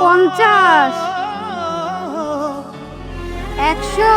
পঞ্চাশ। একশো।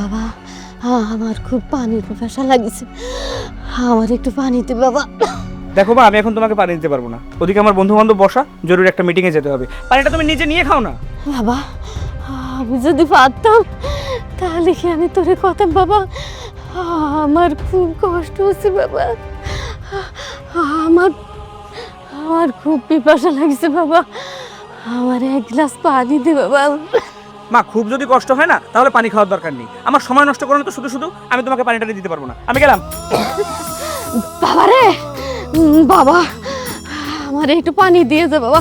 বাবা আমার খুব পানির পিপাসা লাগিছে। আমার একটু পানি দে বাবা। দেখো বা আমি এখন তোমাকে পানি দিতে পারব না। ওদিকে আমার বন্ধু বান্ধব বসা জরুরি একটা মিটিংয়ে যেতে হবে। পানিটা তুমি নিজে নিয়ে খাও না। বাবা আমি যদি পারতাম তাহলে কি আমি তোরে কথা বাবা? আমার খুব কষ্ট হচ্ছে বাবা। আমার আমার খুব পিপাসা লাগছে বাবা। আমার এক গ্লাস পানি দে বাবা। মা খুব যদি কষ্ট হয় না তাহলে পানি খাওয়ার দরকার নেই। আমার সময় নষ্ট করো না তো শুধু শুধু আমি তোমাকে পানিটা দিতে পারব না। আমি গেলাম। বাবা রে! বাবা! আমার একটু পানি দিয়ে দে বাবা।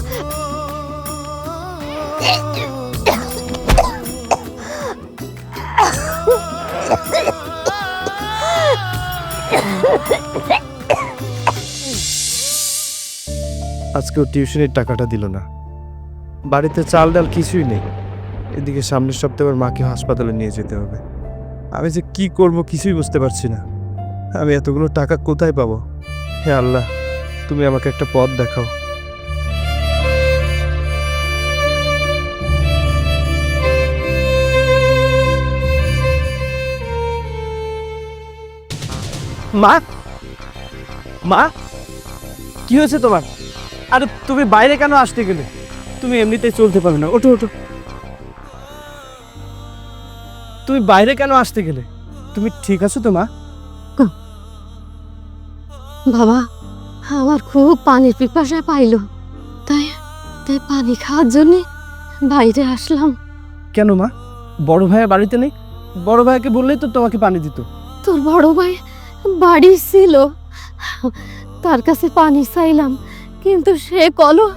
আজকেও টিউশনের টাকাটা দিল না। বাড়িতে চাল ডাল কিছুই নেই। এদিকে সামনের সপ্তাহে আবার মাকে হাসপাতালে নিয়ে যেতে হবে। আমি যে কি করব কিছুই বুঝতে পারছি না। আমি এতগুলো টাকা কোথায় পাবো? হে আল্লাহ, তুমি আমাকে একটা পথ দেখাও। মা? মা? কি হয়েছে তোমার? আরে, তুমি বাইরে কেন আসতে গেলে? তুমি এমনিতেই চলতে পারবে না। ওঠো ওঠো। তুমি বাইরে কেন আসতে গেলে? তুমি ঠিক আছো তো মা? বাবা আমার খুব পানির পিপাসায় পাইলো। তাই তাই পানি খাওয়ার জন্য বাইরে আসলাম। কেন মা? বড় ভাইয়া বাড়িতে নেই? বড় ভাইয়াকে বললেই তো তোমাকে পানি দিত। তোর বড় ভাই বাড়ি ছিল। তার কাছে পানি চাইলাম কিন্তু সে কলো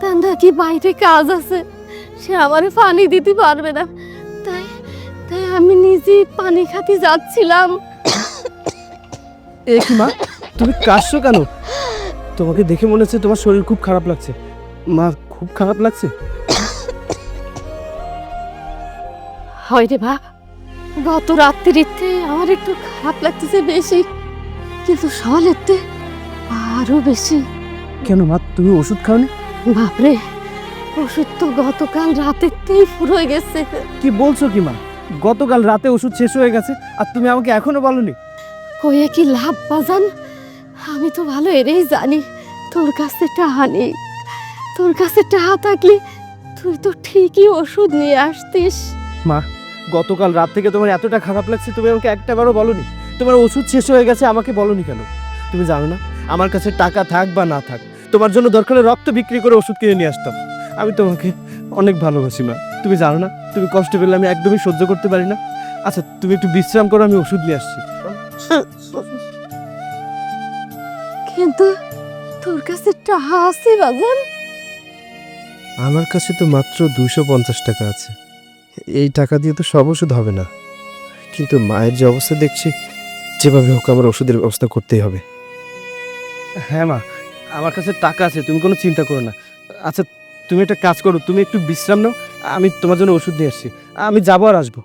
তার নাকি বাইরে কাজ আছে। সে আমারে পানি দিতে পারবে না। আমি নিজে পানি খাতে যাচ্ছিলাম। এ কি মা তুমি কাশছো কেন? তোমাকে দেখে মনে হচ্ছে তোমার শরীর খুব খারাপ লাগছে। মা খুব খারাপ লাগছে? হয় রে বাপ গত রাত্রিতে আমার একটু খারাপ লাগতেছে বেশি কিন্তু সকালেতে আরও বেশি। কেন মা তুমি ওষুধ খাওনি? বাপরে ওষুধ তো গতকাল রাতেতেই ফুরোয় গেছে। কি বলছো কি মা গতকাল রাতে ওষুধ শেষ হয়ে গেছে আর তুমি আমাকে এখনও বলনি। কয়ে কি লাভ বাজান? আমি তো ভালো এরেই জানি তোর কাছে টাহা নেই। তোর কাছে টাহা থাকলে তুই তো ঠিকই ওষুধ নিয়ে আসতিস। মা গতকাল রাত থেকে তোমার এতটা খারাপ লাগছে তুমি আমাকে একটা বারও বলনি। তোমার ওষুধ শেষ হয়ে গেছে আমাকে বলনি কেন? তুমি জানো না আমার কাছে টাকা থাক বা না থাক তোমার জন্য দরকার হলে রক্ত বিক্রি করে ওষুধ কিনে নিয়ে আসতাম। আমি তোমাকে অনেক ভালোবাসি মা। তুমি জানো না তুমি কষ্ট পেলে আমি একদমই সহ্য করতে পারি না। আচ্ছা তুমি একটু বিশ্রাম করো আমি ওষুধ নিয়ে আসছি। কিন্তু তোর কাছে টাকা আছে বাজান? আমার কাছে তো মাত্র দুশো পঞ্চাশ টাকা আছে। এই টাকা দিয়ে তো সব ওষুধ হবে না। কিন্তু মায়ের যে অবস্থা দেখছি যেভাবে হোক আমার ওষুধের ব্যবস্থা করতেই হবে। হ্যাঁ মা আমার কাছে টাকা আছে তুমি কোনো চিন্তা করো না। আচ্ছা তুমি একটা কাজ করো তুমি একটু বিশ্রাম নাও আমি তোমার জন্য ওষুধ নিয়ে আসছি। আমি যাব আর আসব।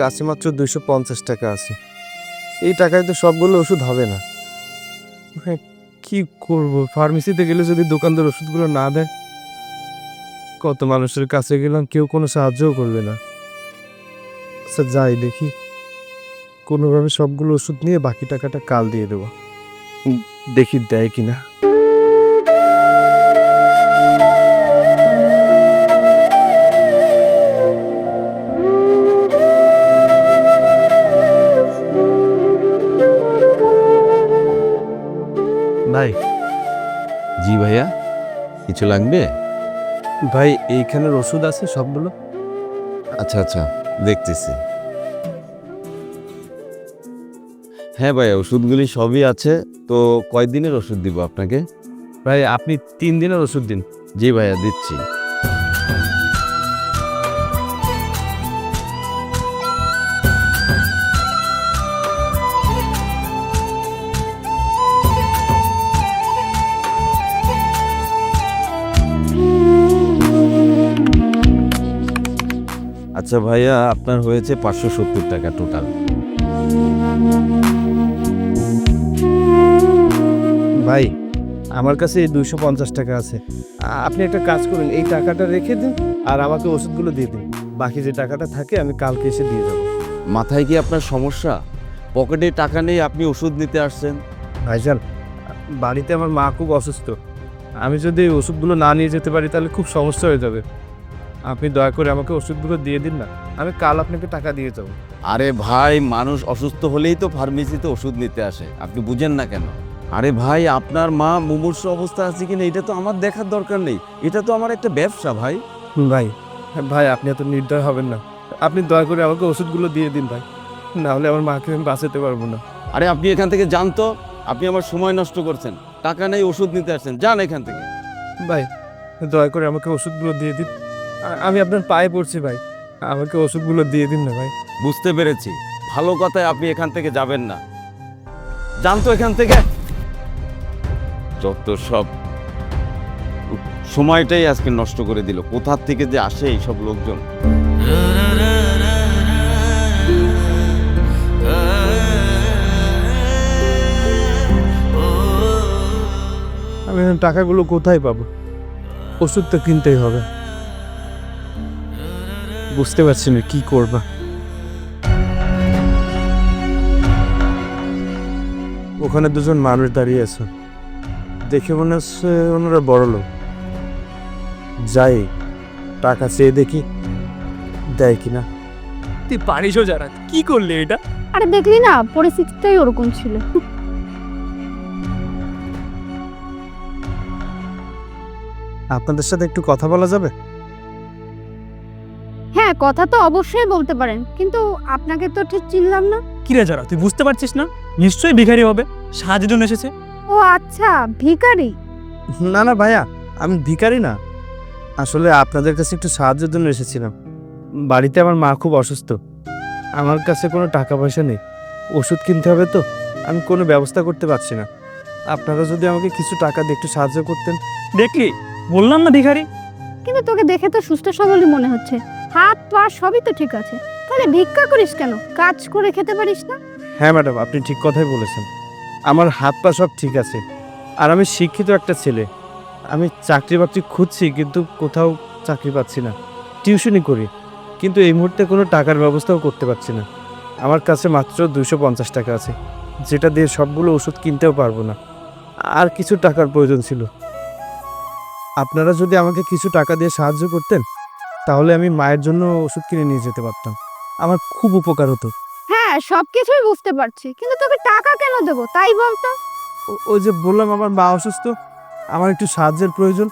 কাছে মাত্র দুশো পঞ্চাশ টাকা আছে। এই টাকায় তো সবগুলো ওষুধ হবে না। হ্যাঁ, কি করব? ফার্মেসিতে গেলে যদি দোকানদার ওষুধগুলো না দেয় কত মানুষের কাছে গেলাম কেউ কোনো সাহায্যও করবে না। আচ্ছা যাই দেখি। কোনোভাবে সবগুলো ওষুধ নিয়ে বাকি টাকাটা কাল দিয়ে দেবো। দেখি দেয় কিনা। ভাই। জি ভাইয়া কিছু লাগবে? ভাই এইখানের ওষুধ আছে সবগুলো? আচ্ছা আচ্ছা দেখতেছি। হ্যাঁ ভাই ওষুধগুলি সবই আছে। তো কয়দিনের ওষুধ দিব আপনাকে? ভাই আপনি তিন দিনের ওষুধ দিন। জি ভাইয়া দিচ্ছি। আচ্ছা ভাইয়া আপনার হয়েছে পাঁচশো সত্তর টাকা টোটাল ভাই আমার কাছে এই দুইশো পঞ্চাশ টাকা আছে। আপনি একটা কাজ করুন এই টাকাটা রেখে দিন আর আমাকে ওষুধগুলো দিয়ে দিন। বাকি যে টাকাটা থাকে আমি কালকে এসে দিয়ে যাব। মাথায় কি আপনার সমস্যা? পকেটে টাকা নেই আপনি ওষুধ নিতে আসছেন। ভাইজান বাড়িতে আমার মা খুব অসুস্থ। আমি যদি এই ওষুধগুলো না নিয়ে যেতে পারি তাহলে খুব সমস্যা হয়ে যাবে। আপনি দয়া করে আমাকে ওষুধগুলো দিয়ে দিন না। আমি কাল আপনাকে টাকা দিয়ে যাব। আরে ভাই মানুষ অসুস্থ হলেই তো ফার্মেসিতে ওষুধ নিতে আসে। আপনি বুঝেন না কেন? আরে ভাই আপনার মা মুমূর্ষ অবস্থা আছে কিনা এটা তো আমার দেখার দরকার নেই। এটা তো আমার একটা ব্যবসা ভাই। ভাই ভাই আপনি এত নির্দয় হবেন না। আপনি দয়া করে আমাকে ওষুধগুলো দিয়ে দিন ভাই। না হলে আমার মাকে আমি বাঁচাতে পারব না। আরে আপনি এখান থেকে জানতো আপনি আমার সময় নষ্ট করছেন। টাকা নেই ওষুধ নিতে আসছেন। যান এখান থেকে। ভাই দয়া করে আমাকে ওষুধগুলো দিয়ে দিন। আমি আপনার পায়ে পড়ছি ভাই। আমাকে ওষুধগুলো দিয়ে দিন না ভাই। বুঝতে পেরেছি। ভালো কথায় আপনি এখান থেকে যাবেন না। জানতো এখান থেকে। যত সব সময়টাই আজকে নষ্ট করে দিল। কোথার থেকে যে আসে এই সব লোকজন? আমি টাকাগুলো কোথায় পাবো? ওষুধ তো কিনতেই হবে। বুঝতে পারছি না কি করবা? ওখানে দুজন মানুষ দাঁড়িয়ে আছে। দেখে মনে হচ্ছে ওনারা বড় লোক। যাই টাকা চেয়ে দেখি দেয় কিনা। তুই পারিসও যারা কি করলি এটা? আরে দেখলি না পরিস্থিতিটাই ওরকম ছিল। আপনাদের সাথে একটু কথা বলা যাবে? হ্যাঁ কথা তো অবশ্যই বলতে পারেন কিন্তু আপনাকে তো ঠিক চিনলাম না। কি রে যারা তুই বুঝতে পারছিস না? নিশ্চয়ই ভিখারি হবে সাহায্যের জন্য এসেছে। ও আচ্ছা ভিখারি? না না ভাইয়া আমি ভিখারি না। আসলে আপনাদের কাছে একটু সাহায্যের জন্য এসেছিলাম। বাড়িতে আমার মা খুব অসুস্থ। আমার কাছে কোনো টাকা পয়সা নেই। ওষুধ কিনতে হবে তো আমি কোনো ব্যবস্থা করতে পারছি না। আপনারা যদি আমাকে কিছু টাকা দিয়ে একটু সাহায্য করতেন। দেখলি বললাম না ভিখারি। কিন্তু তোকে দেখে তো সুস্থ সবলই মনে হচ্ছে। হাত পা সবই তো ঠিক আছে। তাহলে ভিক্ষা করিস কেন? কাজ করে খেতে পারিস না? হ্যাঁ ম্যাডাম, আপনি ঠিক কথাই বলেছেন। আমার হাত পা সব ঠিক আছে। আর আমি শিক্ষিত একটা ছেলে। আমি চাকরি বাকরি খুঁজছি, কিন্তু কোথাও চাকরি পাচ্ছি না। টিউশনই করি। কিন্তু এই মুহূর্তে কোনো টাকার ব্যবস্থাও করতে পারছি না। আমার কাছে মাত্র দুশো পঞ্চাশ টাকা আছে। যেটা দিয়ে সবগুলো ওষুধ কিনতেও পারব না। আর কিছু টাকার প্রয়োজন ছিল। আপনারা যদি আমাকে কিছু টাকা দিয়ে সাহায্য করতেন তাহলে আমি মায়ের জন্য ওষুধ কিনে নিয়ে যেতে পারতাম। আমার খুব উপকার হতো। হ্যাঁ সব কিছুই বুঝতে পারছি। কিন্তু তোকে টাকা কেন দেবো তাই বলতো? ও- ওই যে বললাম আমার মা অসুস্থ আমার একটু সাহায্যের প্রয়োজন।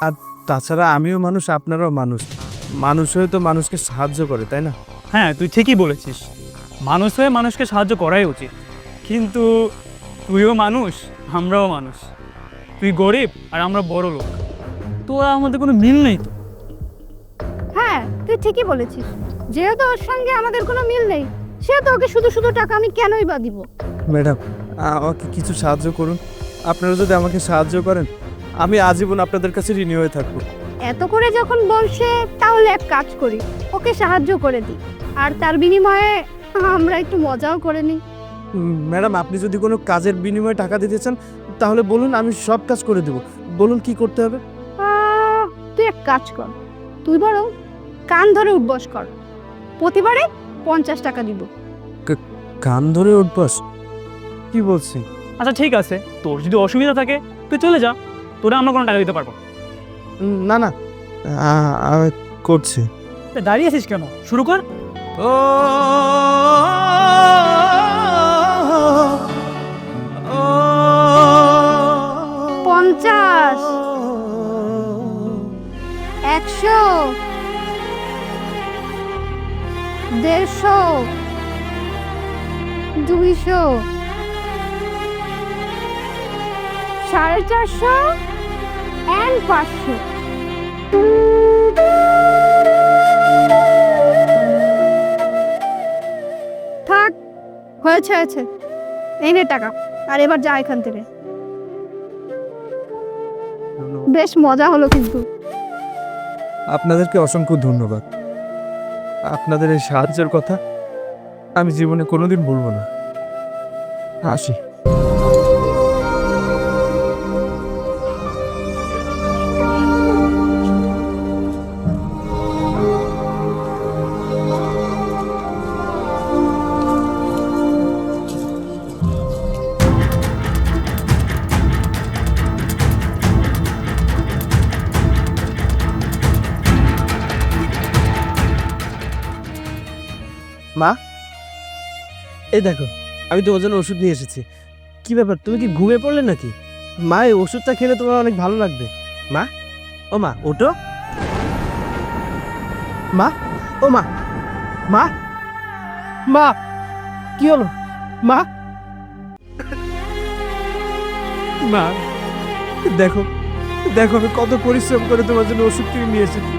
আর তাছাড়া আমিও মানুষ আপনারাও মানুষ। মানুষ হয়ে তো মানুষকে সাহায্য করে তাই না? হ্যাঁ তুই ঠিকই বলেছিস। মানুষ হয়ে মানুষকে সাহায্য করাই উচিত। কিন্তু তুইও মানুষ আমরাও মানুষ। তুই গরিব আর আমরা বড় লোক তো আমাদের কোনো মিল নেই তো? হ্যাঁ তুই ঠিকই বলেছিস। যেহেতু ওর সঙ্গে আমাদের কোনো মিল নেই সেহেতু ওকে শুধু শুধু টাকা আমি কেনই বা দিব? ম্যাডাম আমাকে কিছু সাহায্য করুন। আপনারা যদি আমাকে সাহায্য করেন আমি আজীবন আপনাদের কাছে ঋণী হয়ে থাকব। এত করে যখন বলছে তাহলে এক কাজ করি ওকে সাহায্য করে দিই। আর তার বিনিময়ে আমরা একটু মজাও করে নিই। ম্যাডাম আপনি যদি কোনো কাজের বিনিময়ে টাকা দিতে চান তাহলে বলুন আমি সব কাজ করে দেবো। বলুন কি করতে হবে? তুই এক কাজ কর। তুই বরং কান ধরে উঠবস কর। প্রতিবারে পঞ্চাশ টাকা দিব। কান ধরে উঠবস? কি বলছি? আচ্ছা ঠিক আছে। তোর যদি অসুবিধা থাকে তুই চলে যা। তোরা আমরা কোনো টাকা দিতে পারব না। না না। করছি। তা দাঁড়িয়ে আছিস কেন? শুরু কর। পঞ্চাশ দুইশো সাড়ে চারশো অ্যান্ড পাঁচশো। থাক, হয়েছে হয়েছে। এই নে টাকা, আর এবার যা এখান থেকে। বেশ মজা হলো কিন্তু। আপনাদেরকে অসংখ্য ধন্যবাদ। আপনাদের এই সাহায্যের কথা আমি জীবনে কোনোদিন ভুলবো না। আসি। মা? এই দেখো আমি তোমার জন্য ওষুধ নিয়ে এসেছি। কি ব্যাপার, তুমি কি ঘুমিয়ে পড়লে নাকি? মা, এই ওষুধটা খেলে তোমার অনেক ভালো লাগবে। মা? ও মা ওটো মা? ও মা। মা? মা, কি হলো? মা? মা, দেখো দেখো, আমি কত পরিশ্রম করে তোমার জন্য ওষুধ কিনে নিয়ে এসেছি।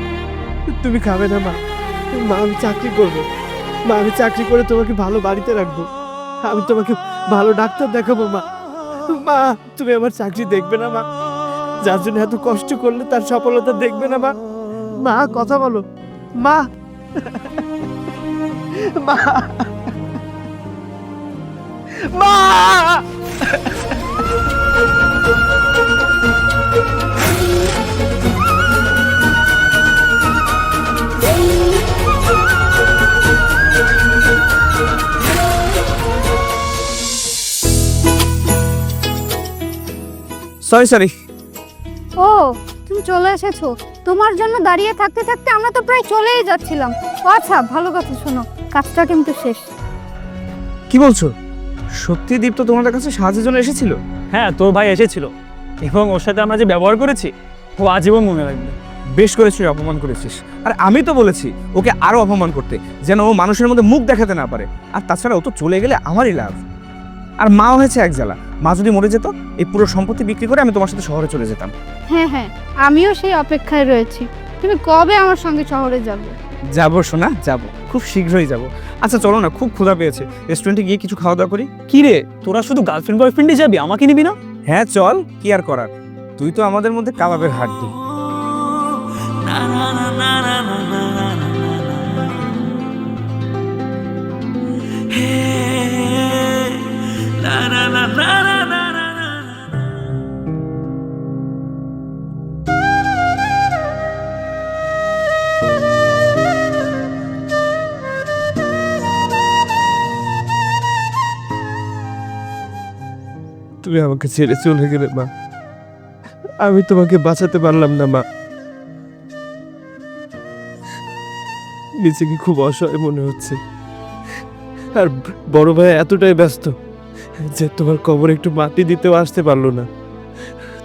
তুমি খাবে না, মা। মা, আমি চাকরি করব। মা, আমি চাকরি করে তোমাকে ভালো বাড়িতে রাখব। আমি তোমাকে ভালো ডাক্তার দেখাবো, মা। মা, তুমি আমার চাকরি দেখবে না, মা। যার জন্য এত কষ্ট করলে তার সফলতা দেখবে না, মা। মা, কথা বলো। মা। মা। মা! সরি সরি ও তুমি চলে এসেছ। তোমার জন্য দাঁড়িয়ে থাকতে থাকতে আমরা তো প্রায় চলেই যাচ্ছিলাম। ও আচ্ছা ভালো কথা শোনো কাজটা কিন্তু শেষ। কি বলছো? সত্যি দীপ্ত তোমাদের কাছে সাহায্যের জন্য এসেছিল? হ্যাঁ তোর ভাই এসেছিল। এবং ওর সাথে আমরা যে ব্যবহার করেছি ও আজীবন মনে রাখবে। বেশ করেছিস অপমান করেছিস। আর আমি তো বলেছি ওকে আরও অপমান করতে যেন ও মানুষের মধ্যে মুখ দেখাতে না পারে। আর তাছাড়া ও তো চলে গেলে আমারই লাভ। আর মা হয়েছে এক জ্বালা। মা যদি মরে যেত এই পুরো সম্পত্তি বিক্রি করে আমি তোমার সাথে শহরে চলে যেতাম হ্যাঁ হ্যাঁ আমিও সেই অপেক্ষায় রয়েছি তুমি কবে আমার সঙ্গে শহরে যাবে যাব শোনা যাব খুব শীঘ্রই যাব আচ্ছা চলো না খুব ক্ষুধা পেয়েছে রেস্টুরেন্টে গিয়ে কিছু খাওয়া দাওয়া করি কি রে তোরা শুধু গার্লফ্রেন্ড বয়ফ্রেন্ডে যাবি আমাকে নিবি না হ্যাঁ চল কি আর করার তুই তো আমাদের মধ্যে কাবাবের হাড্ডি তুমি আমাকে ছেড়ে চলে গেলে, মা। আমি তোমাকে বাঁচাতে পারলাম না, মা। নিজেকে খুব অসহায় মনে হচ্ছে। আর বড় ভাই এতটাই ব্যস্ত যে তোমার কবর একটু মাটি দিতেও আসতে পারল না।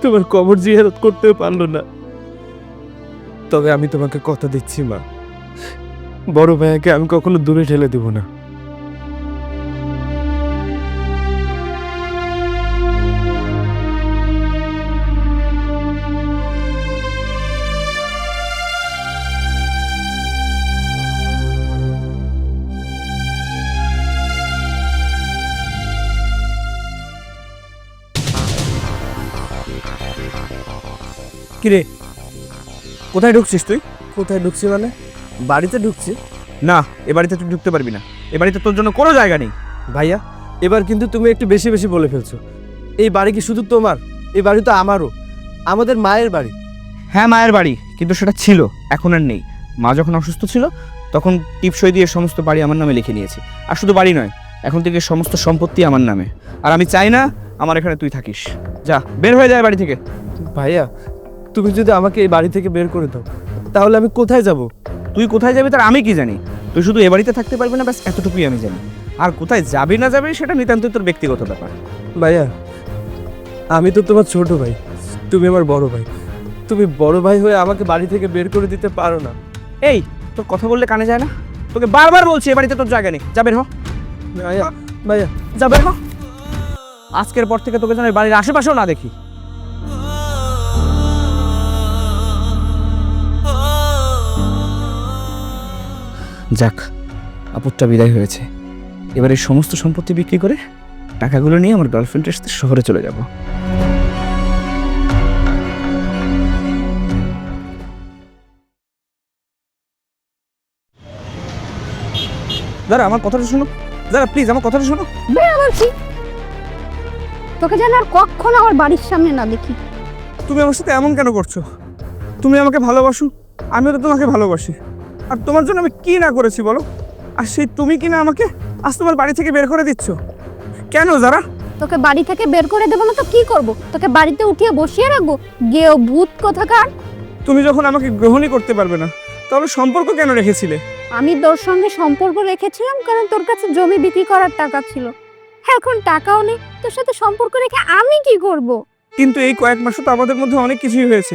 তোমার কবর জিয়ারত করতেও পারল না। তবে আমি তোমাকে কথা দিচ্ছি, মা। বড় ভাইয়াকে আমি কখনো দূরে ঠেলে দেব না। কিরে? কোথায় ঢুকছিস তুই? কোথায় ঢুকছি মানে? বাড়িতে ঢুকছি। না এ বাড়িতে তুই ঢুকতে পারবি না। এ বাড়িতে তোর জন্য কোনো জায়গা নেই। ভাইয়া এবার কিন্তু তুমি একটু বেশি বেশি বলে ফেলছো। এই বাড়ি কি শুধু তোমার? এই বাড়ি তো আমারও। আমাদের মায়ের বাড়ি। হ্যাঁ মায়ের বাড়ি কিন্তু সেটা ছিল এখন আর নেই। মা যখন অসুস্থ ছিল তখন টিপসই দিয়ে সমস্ত বাড়ি আমার নামে লিখে নিয়েছি। আর শুধু বাড়ি নয় এখন থেকে সমস্ত সম্পত্তি আমার নামে। আর আমি চাই না আমার এখানে তুই থাকিস। যা বের হয়ে যায় বাড়ি থেকে। ভাইয়া তুমি যদি আমাকে এই বাড়ি থেকে বের করে দাও তাহলে আমি কোথায় যাব? তুই কোথায় যাবি তার আমি কি জানি? তুই শুধু এ বাড়িতে থাকতে পারবি না ব্যাস এতটুকুই আমি জানি। আর কোথায় যাবি না যাবি সেটা নিতান্তই তোর ব্যক্তিগত ব্যাপার। ভাইয়া আমি তো তোমার ছোট ভাই তুমি আমার বড় ভাই। তুমি বড় ভাই হয়ে আমাকে বাড়ি থেকে বের করে দিতে পারো না। এই তোর কথা বললে কানে যায় না? তোকে বারবার বলছি এ বাড়িতে তোর জায়গা নেই। যাবেন হ। ভাইয়া ভাইয়া। যাবেন হ। আজকের পর থেকে তোকে যেন এই বাড়ির আশেপাশেও না দেখি। যাক আপদটা বিদায় হয়েছে। এবার এই সমস্ত সম্পত্তি বিক্রি করে টাকাগুলো নিয়ে আমার গার্লফ্রেন্ডের সাথে শহরে চলে যাব। দাঁড়া আমার কথাটা শোনো। দাঁড়া প্লিজ আমার কথাটা শোনো। তোকে যেন আর কখনো আমার বাড়ির সামনে না দেখি। তুমি আমার সাথে এমন কেন করছ? তুমি আমাকে ভালোবাসো আমিও তো তোমাকে ভালোবাসি। আর তোমার জন্য আমি কি না করেছি বলো? আর সেই তুমি কি না আমাকে আজ তোমার বাড়ি থেকে বের করে দিচ্ছ? কেন যারা? তোকে বাড়ি থেকে বের করে দেবো না তো কি করব? তোকে বাড়িতে উঠিয়ে বসিয়ে রাখব? গেও ভূত কোথাকার? তুমি যখন আমাকে গ্রহণই করতে পারবে না তাহলে সম্পর্ক কেন রেখেছিলে? আমি তোর সঙ্গে সম্পর্ক রেখেছিলাম কারণ তোর কাছে জমি বিক্রি করার টাকা ছিল। এখন টাকাও নেই তোর সাথে সম্পর্ক রেখে আমি কি করব? কিন্তু এই কয়েক মাসে তো আমাদের মধ্যে অনেক কিছুই হয়েছে।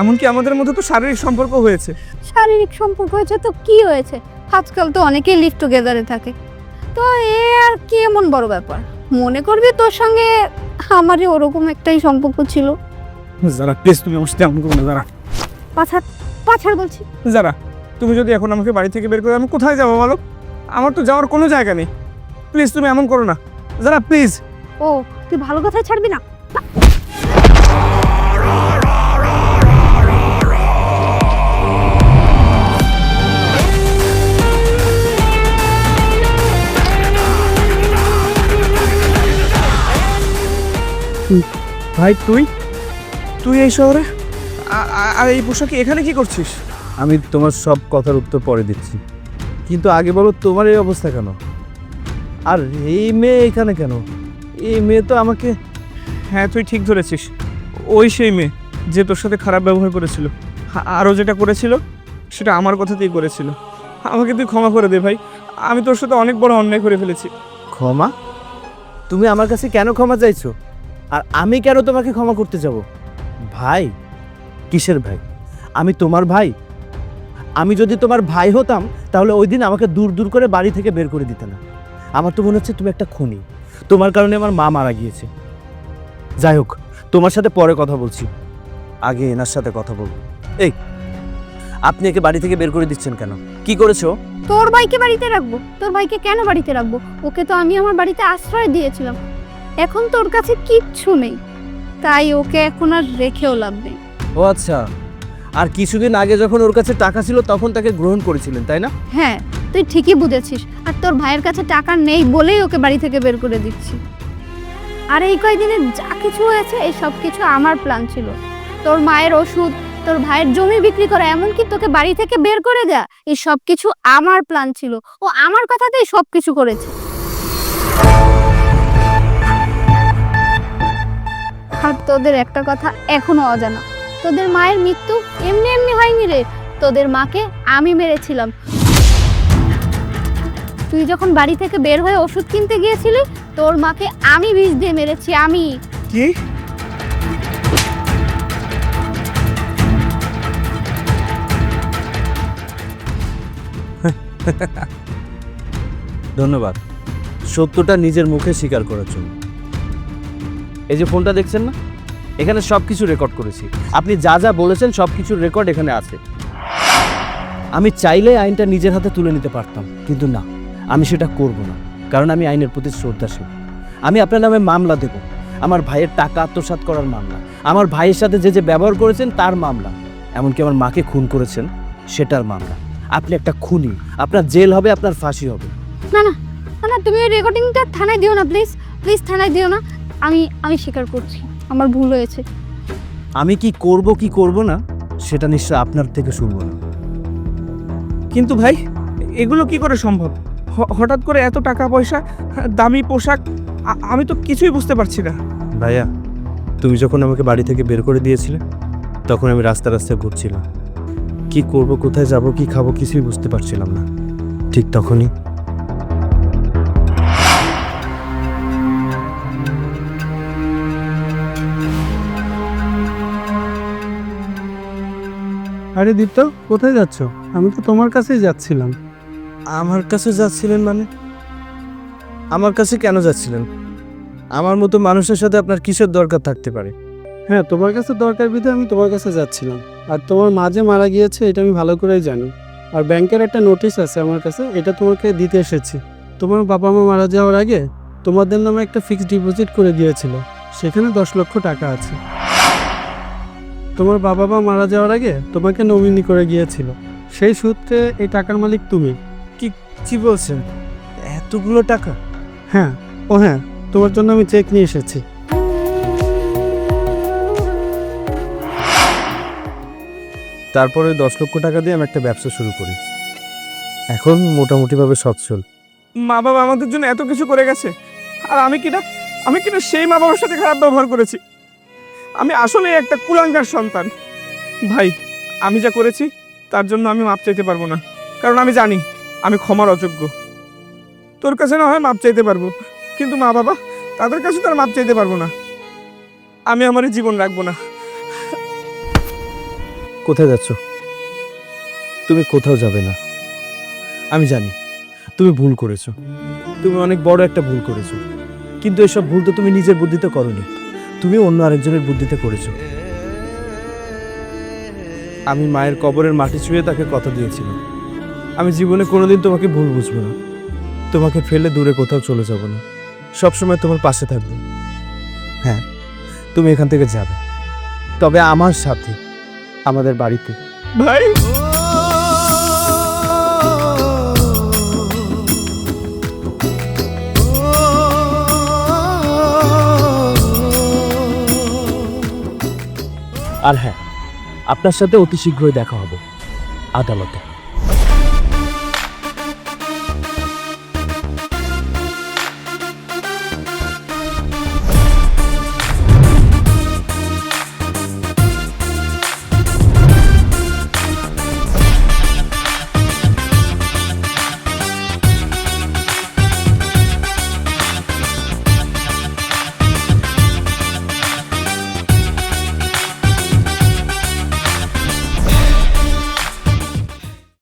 এমনকি আমাদের মধ্যে তো শারীরিক সম্পর্ক হয়েছে। শারীরিক সম্পর্ক হয়েছে তো কি হয়েছে? আজকাল তো অনেকেই লিভ টুগেদারে থাকে। তো এ আর কি এমন বড় ব্যাপার? মনে করবি তোর সঙ্গে আমারই ওরকম একটাই সম্পর্ক ছিল। যারা প্লিজ তুমি আমার সাথে এমন করো না যারা। পাছার পাছার বলছি। যারা তুমি যদি এখন আমাকে বাড়ি থেকে বের করে আমি কোথায় যাব বলো? আমার তো যাওয়ার কোনো জায়গা নেই। প্লিজ তুমি এমন করো না। যারা প্লিজ ও তুই ভালো কথা ছাড়বি না? ভাই তুই? তুই এই শহরে? আর এই পোশাকে এখানে কি করছিস? আমি তোমার সব কথার উত্তর পরে দিচ্ছি। কিন্তু আগে বলো তোমার এই অবস্থা কেন? আর এই মেয়ে এখানে কেন? এই মেয়ে তো আমাকে হ্যাঁ তুই ঠিক ধরেছিস। ওই সেই মেয়ে যে তোর সাথে খারাপ ব্যবহার করেছিল। আরও যেটা করেছিল সেটা আমার কথাতেই করেছিল। আমাকে তুই ক্ষমা করে দে ভাই। আমি তোর সাথে অনেক বড় অন্যায় করে ফেলেছি। ক্ষমা? তুমি আমার কাছে কেন ক্ষমা চাইছো? আর আমি কেন তোমাকে ক্ষমা করতে যাব? ভাই, কিসের ভাই? আমি তোমার ভাই? আমি যদি তোমার ভাই হতাম, তাহলে ওই দিন আমাকে দূর দূর করে বাড়ি থেকে বের করে দিতে না। আমার তো মনে হচ্ছে তুমি একটা খুনি। তোমার কারণে আমার মা মারা গিয়েছে। যাই হোক, তোমার সাথে পরে কথা বলছি। আগে এনার সাথে কথা বলব। এই, আপনি একে বাড়ি থেকে বের করে দিচ্ছেন কেন? কি করেছ? তোর ভাইকে বাড়িতে রাখব। তোর ভাইকে কেন বাড়িতে রাখব? ওকে তো আমি আমার বাড়িতে আশ্রয় দিয়েছিলাম। এখন তোর কাছে কিচ্ছু নেই। তাই ওকে এখন আর রেখেও লাভ নেই। ও আচ্ছা। আর কিছুদিন আগে যখন ওর কাছে টাকা ছিল তখন তাকে গ্রহণ করেছিলেন তাই না? হ্যাঁ তুই ঠিকই বুঝেছিস। আর তোর ভাইয়ের কাছে টাকা নেই বলেই ওকে বাড়ি থেকে বের করে দিচ্ছি। আর এই কয়দিনে যা কিছু হয়েছে এই সব কিছু আমার প্ল্যান ছিল। তোর মায়ের ওষুধ তোর ভাইয়ের জমি বিক্রি করা এমনকি তোকে বাড়ি থেকে বের করে দেয়া এই সব কিছু আমার প্ল্যান ছিল। ও আমার কথাতেই সব কিছু করেছে। আর তোদের একটা কথা এখনও অজানা। তোদের মায়ের মৃত্যু এমনি এমনি হয়নি রে। তোদের মাকে আমি মেরেছিলাম। তুই যখন বাড়ি থেকে বের হয়ে ওষুধ কিনতে গিয়েছিলি তোর মাকে আমি বিষ দিয়ে মেরেছি আমি। কি? ধন্যবাদ। সত্যটা নিজের মুখে স্বীকার করার জন্য। এই যে ফোনটা দেখছেন না? এখানে সব কিছু রেকর্ড করেছি। আপনি যা যা বলেছেন সব কিছুর রেকর্ড এখানে আছে। আমি চাইলে আইনটা নিজের হাতে তুলে নিতে পারতাম, কিন্তু না, আমি সেটা করব না, কারণ আমি আইনের প্রতি শ্রদ্ধাশীল। আমি আপনার নামে মামলা দেব। আমার ভাইয়ের টাকা আত্মসাৎ করার মামলা, আমার ভাইয়ের সাথে যে যে ব্যবহার করেছেন, তার মামলা, এমনকি আমার মাকে খুন করেছেন, সেটার মামলা। আপনি একটা খুনি, আপনার জেল হবে, আপনার ফাঁসি হবে। না না না না তুমি ওই রেকর্ডিংটা থানায় দিও না প্লিজ প্লিজ থানায় দিও না। আমি আমি স্বীকার করছি আমার ভুল হয়েছে। আমি কি করব কি করব না সেটা নিশ্চয় আপনার থেকে শুনব না। কিন্তু ভাই এগুলো কি করে সম্ভব? হঠাৎ করে এত টাকা পয়সা দামি পোশাক আমি তো কিছুই বুঝতে পারছি না। ভাইয়া তুমি যখন আমাকে বাড়ি থেকে বের করে দিয়েছিলে তখন আমি রাস্তা রাস্তায় ঘুরছিলাম। কি করব কোথায় যাব কি খাব কিছুই বুঝতে পারছিলাম না। ঠিক তখনই আরে দীপ্ত কোথায় যাচ্ছ? আমি তো তোমার কাছেই যাচ্ছিলাম। আমার কাছে যাচ্ছিলেন মানে? আমার কাছে কেন যাচ্ছিলেন? আমার মতো মানুষের সাথে আপনার কিসের দরকার থাকতে পারে? হ্যাঁ তোমার কাছে দরকার বিধে আমি তোমার কাছে যাচ্ছিলাম। আর তোমার মাঝে মারা গিয়েছে এটা আমি ভালো করেই জানি। আর ব্যাংকের একটা নোটিশ আছে আমার কাছে এটা তোমাকে দিতে এসেছি। তোমার বাবা মা মারা যাওয়ার আগে তোমাদের নামে একটা ফিক্সড ডিপোজিট করে দিয়েছিল। সেখানে দশ লক্ষ টাকা আছে। তোমার বাবা মা মারা যাওয়ার আগে তোমাকে নমিনি করে গিয়েছিল। সেই সূত্রে এই টাকার মালিক তুমি। কি কি বলছেন? এতগুলো টাকা? হ্যাঁ ও হ্যাঁ তোমার জন্য আমি চেক নিয়ে এসেছি। তারপরে দশ লক্ষ টাকা দিয়ে আমি একটা ব্যবসা শুরু করি। এখন মোটামুটিভাবে সচ্ছল। মা বাবা আমাদের জন্য এত কিছু করে গেছে। আর আমি কিনা আমি কিনা সেই মা বাবার সাথে খারাপ ব্যবহার করেছি? আমি আসলে একটা কুলাঙ্গার সন্তান। ভাই, আমি যা করেছি, তার জন্য আমি মাপ চাইতে পারব না। কারণ আমি জানি, আমি ক্ষমার অযোগ্য। তোর কাছে না হয় মাপ চাইতে পারব, কিন্তু মা বাবা, তাদের কাছে তার মাপ চাইতে পারব না। আমি আমার জীবন রাখব না। কোথায় যাচ্ছ? তুমি কোথাও যাবে না। আমি জানি, তুমি ভুল করেছ। তুমি অনেক বড় একটা ভুল করেছ। কিন্তু এসব ভুল তো তুমি নিজের বুদ্ধিতে করনি। তুমি অন্য আরেকজনের বুদ্ধিতে করেছ। আমি মায়ের কবরের মাটি ছুঁয়ে তাকে কথা দিয়েছিলাম। আমি জীবনে কোনোদিন তোমাকে ভুল বুঝব না। তোমাকে ফেলে দূরে কোথাও চলে যাব না। সবসময় তোমার পাশে থাকবে। হ্যাঁ তুমি এখান থেকে যাবে। তবে আমার সাথে, আমাদের বাড়িতে। ভাই! আর হ্যাঁ আপনার সাথে অতি শীঘ্রই দেখা হবে। আদালতে।